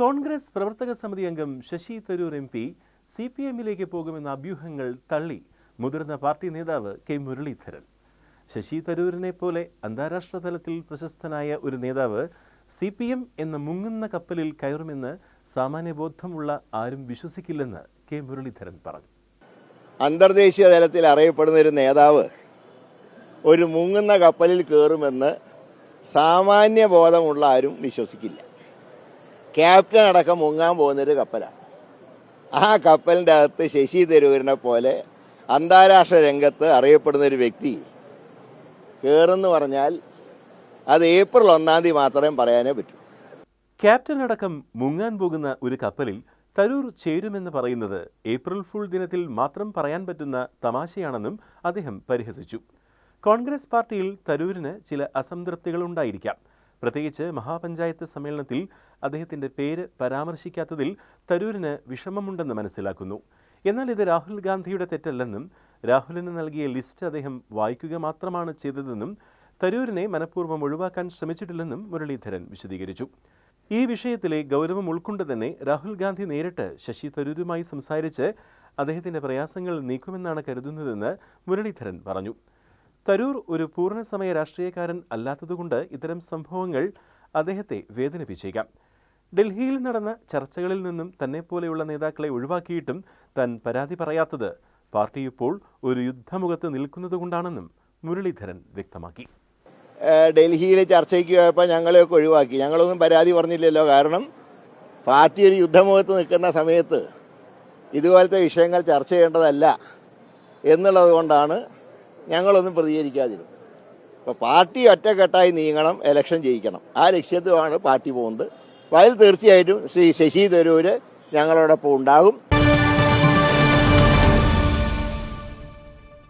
കോൺഗ്രസ് പ്രവർത്തക സമിതി അംഗം Shashi Tharoor M P C P എമ്മിലേക്ക് പോകുമെന്ന അഭ്യൂഹങ്ങൾ തള്ളി മുതിർന്ന പാർട്ടി നേതാവ് കെ മുരളീധരൻ. ശശി തരൂരിനെ പോലെ അന്താരാഷ്ട്ര തലത്തിൽ പ്രശസ്തനായ ഒരു നേതാവ് സി പി എം എന്ന മുങ്ങുന്ന കപ്പലിൽ കയറുമെന്ന് സാമാന്യബോധമുള്ള ആരും വിശ്വസിക്കില്ലെന്ന് കെ മുരളീധരൻ പറഞ്ഞു. അന്തർദേശീയ തലത്തിൽ അറിയപ്പെടുന്ന ഒരു നേതാവ് ഒരു മുങ്ങുന്ന കപ്പലിൽ കയറുമെന്ന് സാമാന്യ ബോധമുള്ള ആരും വിശ്വസിക്കില്ല. ക്യാപ്റ്റൻ അടക്കം മുങ്ങാൻ പോകുന്നൊരു കപ്പലാണ്. ആ കപ്പലിന്റെ അകത്ത് ശശി തരൂരിനെ പോലെ അന്താരാഷ്ട്ര രംഗത്ത് അറിയപ്പെടുന്ന ഒരു വ്യക്തി കയറുന്നു പറഞ്ഞാൽ അത് ഏപ്രിൽ ഒന്നാം തീയതി മാത്രമേ പറയാനേ പറ്റൂ. ക്യാപ്റ്റൻ അടക്കം മുങ്ങാൻ പോകുന്ന ഒരു കപ്പലിൽ തരൂർ ചേരുമെന്ന് പറയുന്നത് ഏപ്രിൽ ഫുൾ ദിനത്തിൽ മാത്രം പറയാൻ പറ്റുന്ന തമാശയാണെന്നും അദ്ദേഹം പരിഹസിച്ചു. കോൺഗ്രസ് പാർട്ടിയിൽ തരൂരിന് ചില അസംതൃപ്തികളുണ്ടായിരിക്കാം. പ്രത്യേകിച്ച് മഹാപഞ്ചായത്ത് സമ്മേളനത്തിൽ അദ്ദേഹത്തിന്റെ പേര് പരാമർശിക്കാത്തതിൽ തരൂരിന് വിഷമമുണ്ടെന്ന് മനസ്സിലാക്കുന്നു. എന്നാൽ ഇത് രാഹുൽ ഗാന്ധിയുടെ തെറ്റല്ലെന്നും രാഹുലിന് നൽകിയ ലിസ്റ്റ് അദ്ദേഹം വായിക്കുക മാത്രമാണ് ചെയ്തതെന്നും തരൂരിനെ മനഃപൂർവം ഒഴിവാക്കാൻ ശ്രമിച്ചിട്ടില്ലെന്നും മുരളീധരൻ വിശദീകരിച്ചു. ഈ വിഷയത്തിലെ ഗൗരവം ഉൾക്കൊണ്ട് തന്നെ രാഹുൽ ഗാന്ധി നേരിട്ട് ശശി തരൂരുമായി സംസാരിച്ച് അദ്ദേഹത്തിന്റെ പ്രയാസങ്ങൾ നീക്കുമെന്നാണ് കരുതുന്നതെന്ന് മുരളീധരൻ പറഞ്ഞു. തരൂർ ഒരു പൂർണസമയ രാഷ്ട്രീയക്കാരൻ അല്ലാത്തതുകൊണ്ട് ഇത്തരം സംഭവങ്ങൾ അദ്ദേഹത്തെ വേദനിപ്പിച്ചേക്കാം. ഡൽഹിയിൽ നടന്ന ചർച്ചകളിൽ നിന്നും തന്നെ പോലെയുള്ള നേതാക്കളെ ഒഴിവാക്കിയിട്ടും താൻ പരാതി പറയാത്തത് പാർട്ടി ഇപ്പോൾ ഒരു യുദ്ധമുഖത്ത് നിൽക്കുന്നതുകൊണ്ടാണെന്നും മുരളീധരൻ വ്യക്തമാക്കി. ഡൽഹിയിലെ ചർച്ചയ്ക്ക് പോയപ്പോൾ ഞങ്ങളെയൊക്കെ ഒഴിവാക്കി. ഞങ്ങളൊന്നും പരാതി പറഞ്ഞില്ലല്ലോ. കാരണം പാർട്ടി ഒരു യുദ്ധമുഖത്ത് നിൽക്കുന്ന സമയത്ത് ഇതുപോലത്തെ വിഷയങ്ങൾ ചർച്ച ചെയ്യേണ്ടതല്ല എന്നുള്ളത് കൊണ്ടാണ് ഞങ്ങളൊന്നും പ്രതികരിക്കാതിരുന്നു. അപ്പോൾ പാർട്ടി ഒറ്റക്കെട്ടായി നീങ്ങണം ഇലക്ഷൻ ജയിക്കണം. ആ ലക്ഷ്യത്തിലാണ് പാർട്ടി പോകുന്നത്. അപ്പോൾ അതിൽ തീർച്ചയായിട്ടും ശ്രീ ശശി തരൂര് ഞങ്ങളോടൊപ്പം ഉണ്ടാകും.